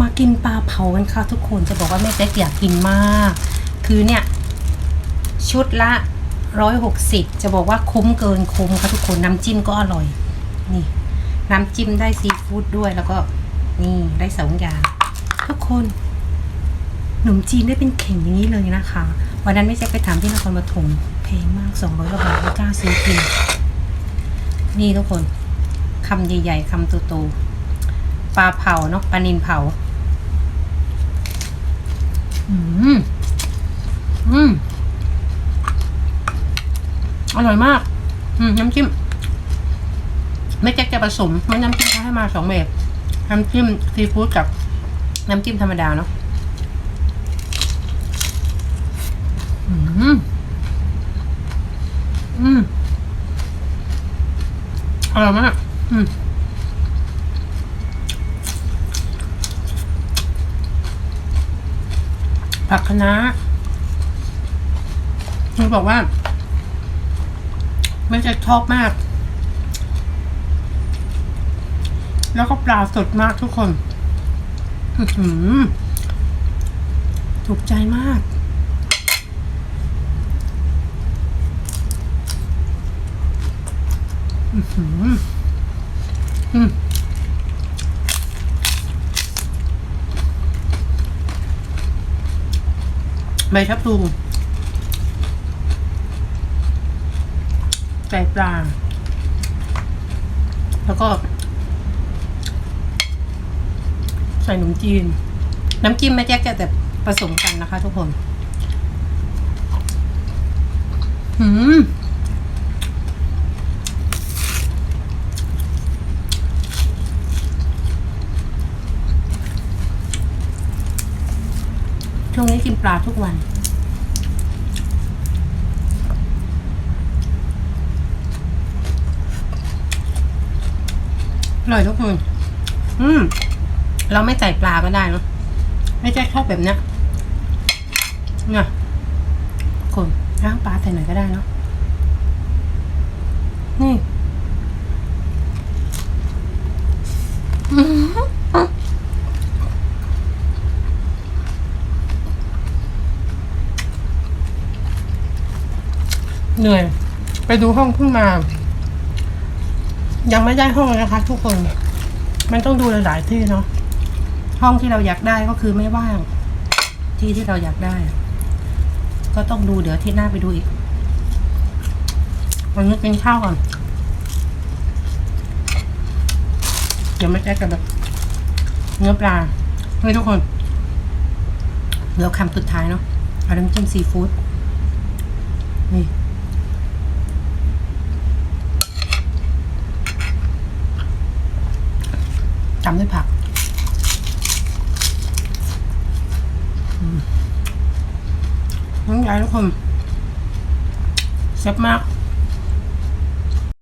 มากินปลาเผากันค่ะทุกคนจะบอกว่าแม่แจ๊กอยากกินมาก คือเนี่ย ชุดละร้อยหกสิบจะบอกว่าคุ้มเกินคุ้มค่ะทุกคนน้ำจิ้มก็อร่อย นี่ น้ำจิ้มได้ซีฟู้ดด้วยแล้วก็นี่ได้สองอย่าง ทุกคนขนมจีนได้เป็นเข่งอย่างนี้เลยนะคะ วันนั้นไม่ใช่ไปถามที่นครปฐมแพงมากสองร้อยกว่าบาทไม่กล้าซื้อกิน นี่ทุกคนคำใหญ่ๆคำโตๆ ปลาเผาเนาะปลานินเผา อืม อืม อร่อยมาก อืม น้ำจิ้มไม่แจ๊กจะผสมม่น้ำจิ้มเขาให้มาสองแบบน้ำจิ้มซีฟู้ดกับน้ำจิ้มธรรมดาเนาะอืม อืม อร่อยมาก อืม ผักคะน้าคือบอกว่าไม่ใช่ชอบมาก แล้วก็ปลาสดมากทุกคนถูกใจมาก อื้อหืออืม ใบชะพลูไก่ปลา แล้วก็ ใส่ขนมจีน น้ำจิ้มแม่แจ๊กจะแต่ผสมกันนะคะทุกคน หืม ช่วงนี้กินปลาทุกวัน อร่อยทุกคนอืม เราไม่ใส่ปลาก็ได้เนอะไม่ใช่ชอบแบบเนี้ยเนี่ยคนล้างปลาใส่หน่อยก็ได้เนาะนี่ อือ เหนื่อย ไปดูห้องเพิ่งมา ยังไม่ได้ห้องเลยนะคะ ทุกคน มันต้องดูหลายๆที่เนาะห้องที่เราอยากได้ก็คือไม่ว่าง ที่ที่เราอยากได้ ก็ต้องดูเดี๋ยวที่หน้าไปดูอีกวันนี้กินข้าวก่อน เดี๋ยวไม่แจ๊กกันแบบเนื้อปลาเฮ้ทุกคนเดี๋ยวคำสุดท้ายเนาะเอาน้ำจิ้มซีฟู้ดนี่ำด้วยผักน้องยายทุกคนแซ่บมาก